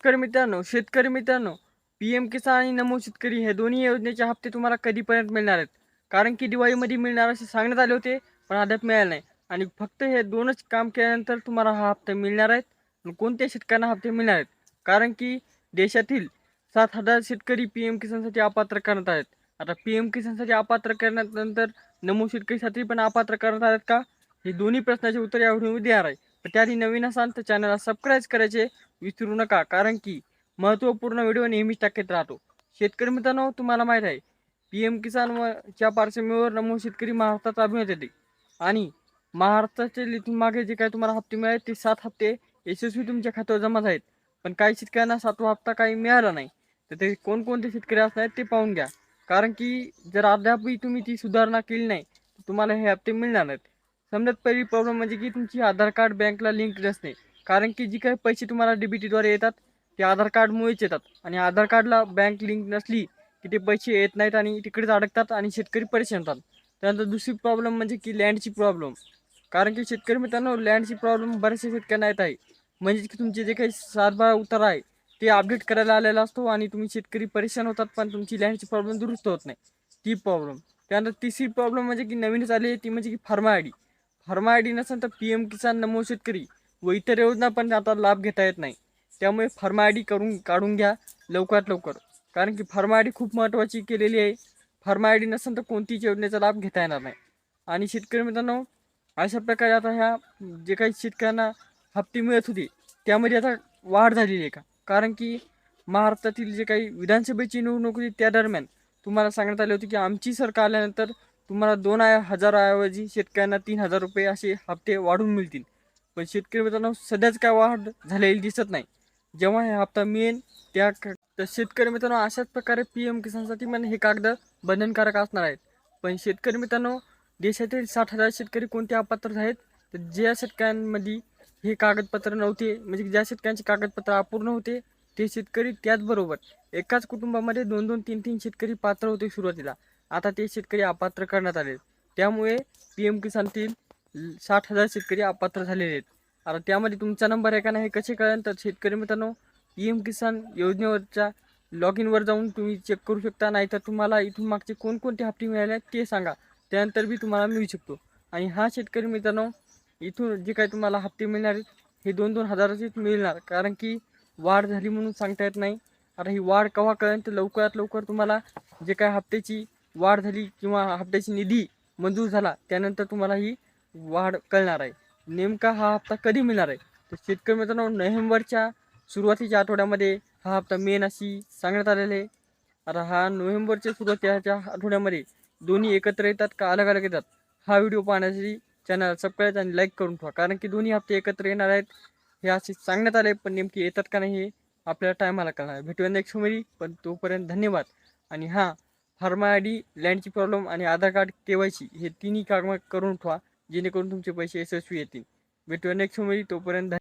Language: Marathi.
शेतकरी मित्रांनो शेतकरी मित्रांनो पी एम किसान आणि नमो शेतकरी हे दोन्ही योजनेचे हप्ते तुम्हाला कधीपर्यंत मिळणार आहेत? कारण की दिवाळीमध्ये मिळणार असे सांगण्यात आले होते पण अद्याप मिळाले नाही. आणि फक्त हे दोनच काम केल्यानंतर तुम्हाला हा हप्ता मिळणार आहेत आणि कोणत्या शेतकऱ्यांना हप्ते मिळणार आहेत? कारण की देशातील सात हजार शेतकरी पी एम किसानसाठी अपात्र करण्यात आहेत आता पी एम किसानसाठी अपात्र करण्यानंतर नमो शेतकरीसाठी पण अपात्र करण्यात आहेत का? हे दोन्ही प्रश्नाचे उत्तर यावेळी देणार आहे. पण त्याआधी नवीन असाल तर चॅनलला सबस्क्राईब करायचे विसरू नका. कारण की महत्त्वपूर्ण व्हिडिओ नेहमीच टाकत राहतो. शेतकरी मित्रांनो तुम्हाला माहीत आहे पी एम किसान व च्या पार्श्वभूमीवर नमो शेतकरी महाराष्ट्रात अभिनेत येते. आणि महाराष्ट्राचे लिथून मागे जे काही तुम्हाला हप्ते मिळाले ते सात हप्ते यशस्वी तुमच्या खात्यावर जमा आहेत पण काही शेतकऱ्यांना सातवा हप्ता काही मिळाला नाही. तर ते कोणकोणते शेतकरी असणार आहेत ते पाहून घ्या. कारण की जर अद्यापही तुम्ही ती सुधारणा केली नाही तर तुम्हाला हे हप्ते मिळणार नाहीत. समजा पहिली प्रॉब्लेम म्हणजे की तुमची आधार कार्ड बँकला लिंक नसणे कारण की जी काही पैसे तुम्हाला डीबीटीद्वारे येतात ते आधार कार्डमुळेच येतात. आणि आधार कार्डला बँक लिंक नसली की ते पैसे येत नाहीत आणि तिकडेच अडकतात आणि शेतकरी परेशान होतात. त्यानंतर दुसरी प्रॉब्लेम म्हणजे की लँडची प्रॉब्लेम कारण की शेतकरी मित्रांनो लँडची प्रॉब्लेम बऱ्याचशा शेतकऱ्यांना येत आहे. म्हणजे की तुमचे जे काही सातबारा उतारा आहे ते अपडेट करायला आलेला असतो आणि तुम्ही शेतकरी परेशान होतात पण तुमची लँडची प्रॉब्लेम दुरुस्त होत नाही. ती प्रॉब्लेम त्यानंतर तिसरी प्रॉब्लेम म्हणजे की नवीनच आली आहे ती म्हणजे की pharma I D pharma I D नसेल तर पी एम किसान नमो शेतकरी व इतर योजना पण आता लाभ घेता येत नाही. त्यामुळे फार्मा आय डी करून काढून घ्या लवकरात लवकर. कारण की फार्मा आय डी खूप महत्त्वाची केलेली आहे. फार्मा आय डी नसेल तर कोणतीच योजनेचा लाभ घेता येणार नाही. आणि शेतकरी मित्रांनो अशा प्रकारे आता ह्या जे काही शेतकऱ्यांना हप्ते मिळत होते त्यामध्ये आता वाढ झालेली आहे का? कारण की महाराष्ट्रातील जे काही विधानसभेची निवडणूक होती त्या दरम्यान तुम्हाला सांगण्यात आले होते की आमची सरकार आल्यानंतर तुम्हाला दोन हजाराऐवजी शेतकऱ्यांना तीन हजार रुपये असे हप्ते वाढून मिळतील. पण शेतकरी मित्रांनो सध्याच काय वाढ झालेली दिसत नाही. जेव्हा हे हप्ता मिळेल त्या तर शेतकरी मित्रांनो अशाच प्रकारे पी एम किसानसाठी म्हणजे हे कागद बंधनकारक असणार आहेत. पण शेतकरी मित्रांनो देशातील साठ हजार शेतकरी कोणते अपात्र आहेत? तर ज्या शेतकऱ्यांमध्ये हे कागदपत्र नव्हते म्हणजे ज्या शेतकऱ्यांचे कागदपत्र अपूर्ण होते ते शेतकरी त्याचबरोबर एकाच कुटुंबामध्ये दोन दोन तीन तीन शेतकरी पात्र होते सुरुवातीला. आता ते शेतकरी अपात्र करण्यात आले त्यामुळे पी एम किसानतील तीन साठ हजार शेतकरी अपात्र झालेले आहेत. आता त्यामध्ये तुमचा नंबर आहे का नाही हे कसे कळेल? तर शेतकरी मित्रांनो पी एम किसान योजनेवरच्या लॉग इनवर जाऊन तुम्ही चेक करू शकता. नाहीतर तुम्हाला इथून मागचे कोणकोणते हप्ते मिळाले आहेत ते सांगा. त्यानंतर बी तुम्हाला मिळू शकतो. आणि हा शेतकरी मित्रांनो इथून जे काही तुम्हाला हप्ते मिळणार आहेत हे दोन दोन हजाराचेच मिळणार. कारण की वाढ झाली म्हणून सांगता येत नाही. आता ही वाढ केव्हा कळेल? तर लवकरात लवकर तुम्हाला जे काय हप्त्याची वाढ झाली किंवा हप्त्याची निधी मंजूर झाला त्यानंतर तुम्हाला ही वाढ कळणार आहे. नेमका हा हप्ता कधी मिळणार आहे? तर शेतकरी मित्रांनो नोव्हेंबरच्या सुरुवातीच्या आठवड्यामध्ये हा हप्ता मेन अशी सांगण्यात आलेले आहे. आता हा नोव्हेंबरच्या सुरुवातीच्या आठवड्यामध्ये दोन्ही एकत्र येतात का अलग अलग येतात हा व्हिडिओ पाहण्यासाठी चॅनल सबस्क्राईब आणि लाईक करून ठेवा. कारण की दोन्ही हप्ते एकत्र येणार आहेत हे असे सांगण्यात आले पण नेमके येतात का नाही हे आपल्याला टायमाला कळणार भेटूया नेक्स्टमध्ये. पण तोपर्यंत धन्यवाद. आणि हां फार्मा आय डी लँडची प्रॉब्लेम आणि Aadhaar card K Y C हे तिन्ही कामं करून ठेवा जेणेकरून तुमचे पैसे यशस्वी येतील. भेटूया नेक्स्ट मुली तोपर्यंत